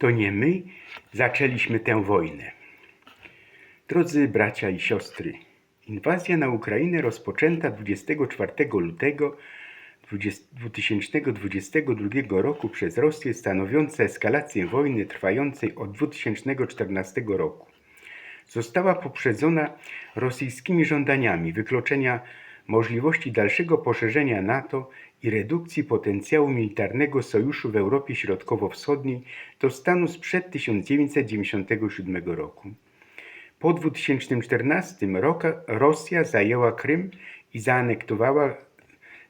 To nie my zaczęliśmy tę wojnę. Drodzy bracia i siostry, inwazja na Ukrainę rozpoczęta 24 lutego 20 2022 roku przez Rosję stanowiąca eskalację wojny trwającej od 2014 roku została poprzedzona rosyjskimi żądaniami wykluczenia możliwości dalszego poszerzenia NATO i redukcji potencjału militarnego sojuszu w Europie Środkowo-Wschodniej do stanu sprzed 1997 roku. Po 2014 roku Rosja zajęła Krym i zaanektowała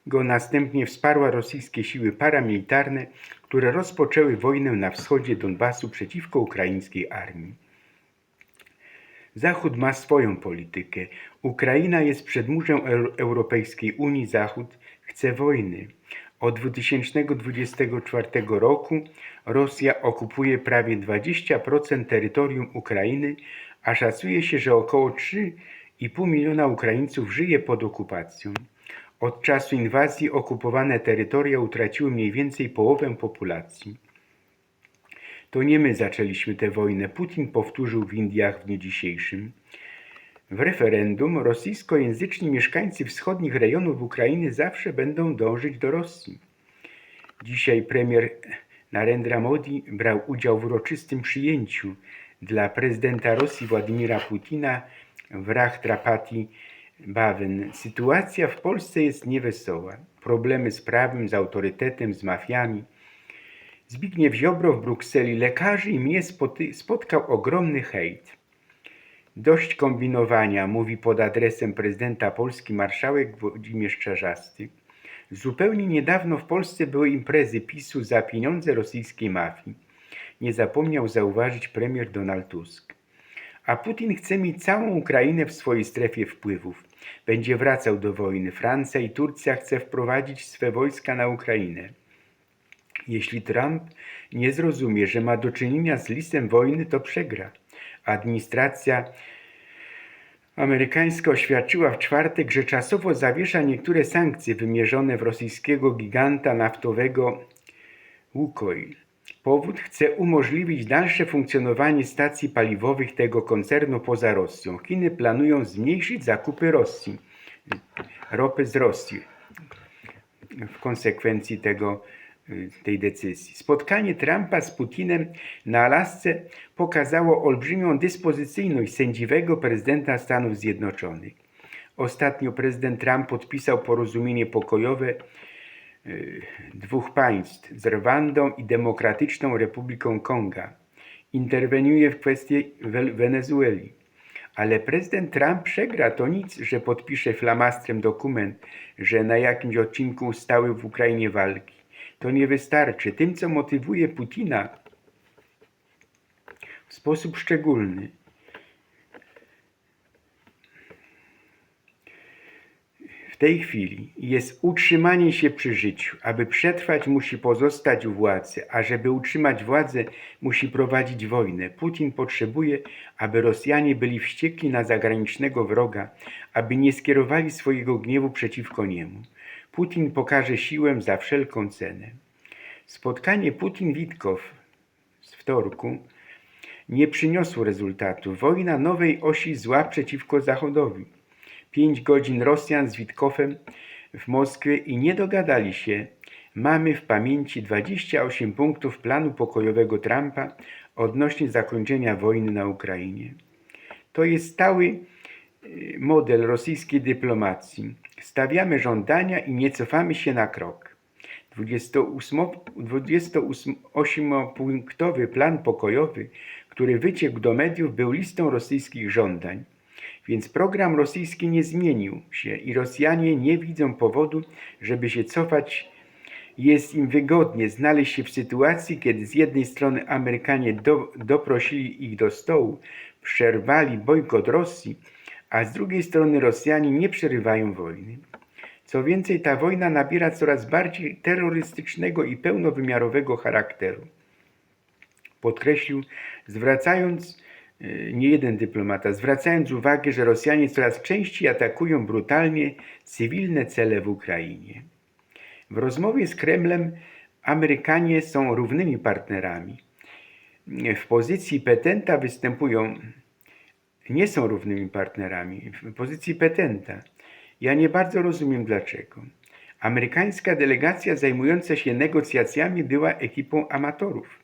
go, następnie wsparła rosyjskie siły paramilitarne, które rozpoczęły wojnę na wschodzie Donbasu przeciwko ukraińskiej armii. Zachód ma swoją politykę. Ukraina jest przedmurzem Eu- Europejskiej Unii. Zachód chce wojny. Od 2024 roku Rosja okupuje prawie 20% terytorium Ukrainy, a szacuje się, że około 3,5 miliona Ukraińców żyje pod okupacją. Od czasu inwazji okupowane terytoria utraciły mniej więcej połowę populacji. To nie my zaczęliśmy tę wojnę. Putin powtórzył w Indiach w dniu dzisiejszym. W referendum rosyjskojęzyczni mieszkańcy wschodnich rejonów Ukrainy zawsze będą dążyć do Rosji. Dzisiaj premier Narendra Modi brał udział w uroczystym przyjęciu dla prezydenta Rosji Władimira Putina w Rachtrapati Bawen. Sytuacja w Polsce jest niewesoła. Problemy z prawem, z autorytetem, z mafiami. Zbigniew Ziobro w Brukseli lekarzy i mnie spotkał ogromny hejt. Dość kombinowania, mówi pod adresem prezydenta Polski marszałek Włodzimierz Czarzasty. Zupełnie niedawno w Polsce były imprezy PiSu za pieniądze rosyjskiej mafii. Nie zapomniał zauważyć premier Donald Tusk. A Putin chce mieć całą Ukrainę w swojej strefie wpływów. Będzie wracał do wojny. Francja i Turcja chce wprowadzić swe wojska na Ukrainę. Jeśli Trump nie zrozumie, że ma do czynienia z listem wojny, to przegra. Administracja amerykańska oświadczyła w czwartek, że czasowo zawiesza niektóre sankcje wymierzone w rosyjskiego giganta naftowego Łukoil. Powód chce umożliwić dalsze funkcjonowanie stacji paliwowych tego koncernu poza Rosją. Chiny planują zmniejszyć zakupy Rosji, ropy z Rosji w konsekwencji tego, tej decyzji. Spotkanie Trumpa z Putinem na Alasce pokazało olbrzymią dyspozycyjność sędziwego prezydenta Stanów Zjednoczonych. Ostatnio prezydent Trump podpisał porozumienie pokojowe y, dwóch państw z Rwandą i Demokratyczną Republiką Konga. Interweniuje w kwestii Wenezueli. Ale prezydent Trump przegra to nic, że podpisze flamastrem dokument, że na jakimś odcinku ustały w Ukrainie walki. To nie wystarczy. Tym, co motywuje Putina w sposób szczególny, w tej chwili jest utrzymanie się przy życiu. Aby przetrwać, musi pozostać u władzy, a żeby utrzymać władzę, musi prowadzić wojnę. Putin potrzebuje, aby Rosjanie byli wściekli na zagranicznego wroga, aby nie skierowali swojego gniewu przeciwko niemu. Putin pokaże siłę za wszelką cenę. Spotkanie Putin-Witkow z wtorku nie przyniosło rezultatu. Wojna nowej osi zła przeciwko Zachodowi. Pięć godzin Rosjan z Witkowem w Moskwie i nie dogadali się. Mamy w pamięci 28 punktów planu pokojowego Trumpa odnośnie zakończenia wojny na Ukrainie. To jest stały model rosyjskiej dyplomacji. Stawiamy żądania i nie cofamy się na krok. 28-punktowy plan pokojowy, który wyciekł do mediów, był listą rosyjskich żądań. Więc program rosyjski nie zmienił się i Rosjanie nie widzą powodu, żeby się cofać. Jest im wygodnie znaleźć się w sytuacji, kiedy z jednej strony Amerykanie do, doprosili ich do stołu, przerwali bojkot Rosji, a z drugiej strony Rosjanie nie przerywają wojny. Co więcej, ta wojna nabiera coraz bardziej terrorystycznego i pełnowymiarowego charakteru. Podkreślił, zwracając, y, nie jeden dyplomata, zwracając uwagę, że Rosjanie coraz częściej atakują brutalnie cywilne cele w Ukrainie. W rozmowie z Kremlem Amerykanie są równymi partnerami. w pozycji petenta występują, nie są równymi partnerami, w pozycji petenta. Ja nie bardzo rozumiem dlaczego. Amerykańska delegacja zajmująca się negocjacjami była ekipą amatorów.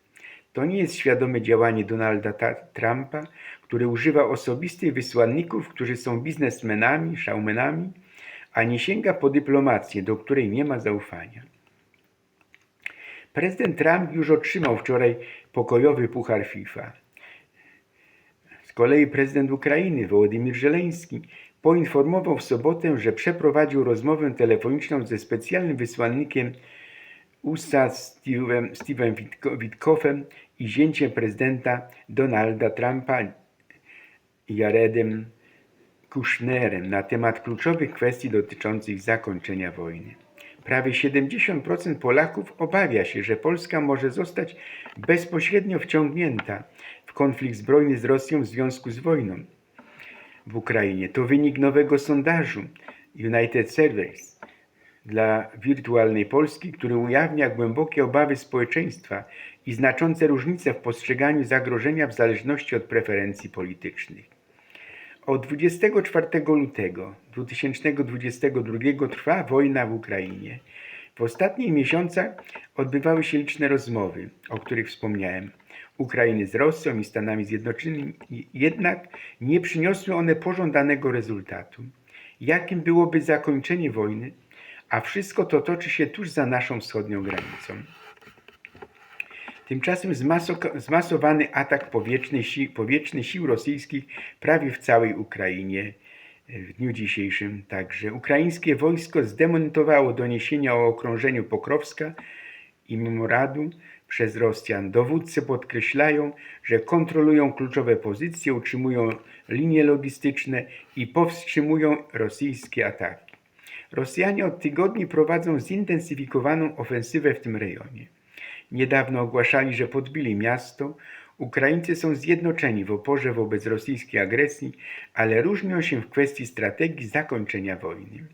To nie jest świadome działanie Donalda Trumpa, który używa osobistych wysłanników, którzy są biznesmenami, showmenami, a nie sięga po dyplomację, do której nie ma zaufania. Prezydent Trump już otrzymał wczoraj pokojowy puchar FIFA. Kolei prezydent Ukrainy Wołodymyr Żeleński poinformował w sobotę, że przeprowadził rozmowę telefoniczną ze specjalnym wysłannikiem USA Steve'em, Witko- Witkoffem i zięciem prezydenta Donalda Trumpa Jaredem Kushnerem na temat kluczowych kwestii dotyczących zakończenia wojny. Prawie 70% Polaków obawia się, że Polska może zostać bezpośrednio wciągnięta konflikt zbrojny z Rosją w związku z wojną w Ukrainie. To wynik nowego sondażu United Surveys dla wirtualnej Polski, który ujawnia głębokie obawy społeczeństwa i znaczące różnice w postrzeganiu zagrożenia w zależności od preferencji politycznych. Od 24 lutego 2022 trwa wojna w Ukrainie. W ostatnich miesiącach odbywały się liczne rozmowy, o których wspomniałem. Ukrainy z Rosją i Stanami Zjednoczonymi, jednak nie przyniosły one pożądanego rezultatu. Jakim byłoby zakończenie wojny? A wszystko to toczy się tuż za naszą wschodnią granicą. Tymczasem zmaso- zmasowany atak powietrzny, si- powietrzny sił rosyjskich prawie w całej Ukrainie w dniu dzisiejszym także. Ukraińskie wojsko zdemontowało doniesienia o okrążeniu Pokrowska i Memoradu przez Rosjan. Dowódcy podkreślają, że kontrolują kluczowe pozycje, utrzymują linie logistyczne i powstrzymują rosyjskie ataki. Rosjanie od tygodni prowadzą zintensyfikowaną ofensywę w tym rejonie. Niedawno ogłaszali, że podbili miasto. Ukraińcy są zjednoczeni w oporze wobec rosyjskiej agresji, ale różnią się w kwestii strategii zakończenia wojny.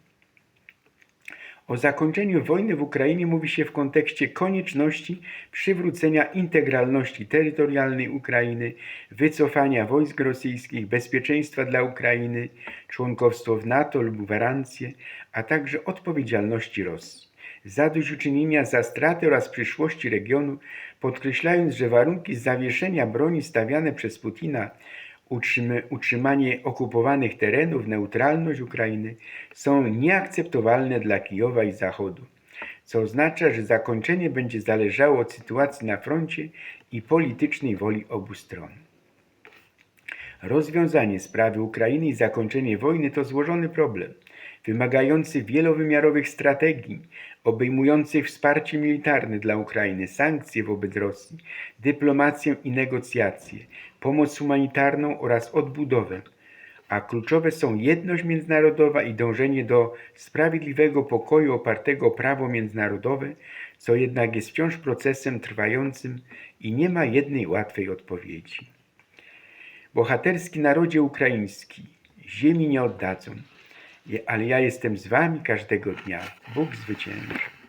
O zakończeniu wojny w Ukrainie mówi się w kontekście konieczności przywrócenia integralności terytorialnej Ukrainy, wycofania wojsk rosyjskich, bezpieczeństwa dla Ukrainy, członkostwo w NATO lub gwarancje, a także odpowiedzialności Rosji. Zadośćuczynienia za straty oraz przyszłości regionu, podkreślając, że warunki zawieszenia broni stawiane przez Putina utrzymanie okupowanych terenów, neutralność Ukrainy są nieakceptowalne dla Kijowa i Zachodu, co oznacza, że zakończenie będzie zależało od sytuacji na froncie i politycznej woli obu stron. Rozwiązanie sprawy Ukrainy i zakończenie wojny to złożony problem, wymagający wielowymiarowych strategii, obejmujących wsparcie militarne dla Ukrainy, sankcje wobec Rosji, dyplomację i negocjacje, pomoc humanitarną oraz odbudowę. A kluczowe są jedność międzynarodowa i dążenie do sprawiedliwego pokoju opartego o prawo międzynarodowe, co jednak jest wciąż procesem trwającym i nie ma jednej łatwej odpowiedzi. Bohaterski narodzie ukraiński, ziemi nie oddadzą, ale ja jestem z wami każdego dnia. Bóg zwycięży.